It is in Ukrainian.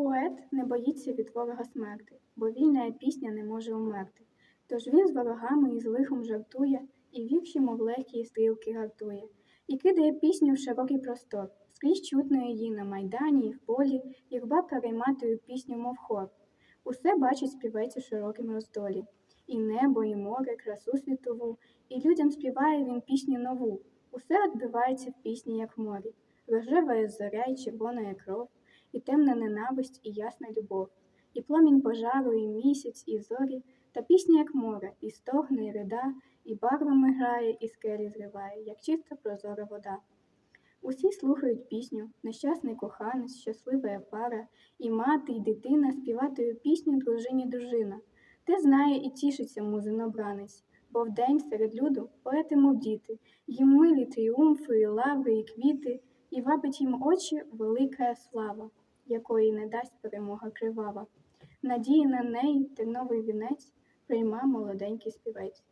Поет не боїться від ворога смерти, бо вільна пісня не може умерти. Тож він з ворогами і з лихом жартує, і вірші, мов легкі стрілки гартує, і кидає пісню в широкий простор. Скрізь чутно її на майдані і в полі, юрба перейматою пісню, мов хор. Усе бачить співець у широкім роздолі, і небо, і море, красу світову, і людям співає він пісню нову. Усе відбивається в пісні, як в морі. Рожева є зоря, і червона кров, і темна ненависть, і ясна любов, і пломінь пожару, і місяць, і зорі, та пісня, як море, і стогне, і рида, і барвами грає, і скелі зриває, як чиста прозора вода. Усі слухають пісню, нещасний коханець, щаслива пара, і мати, і дитина співатою пісню дружині дружина. Те знає і тішиться музинобранець, бо вдень серед люду поети, мов діти, їм милі тріумфи, і лаври, і квіти, і вабить їм очі велика слава, якої не дасть перемога кривава. Надії на неї терновий вінець прийма молоденький співець.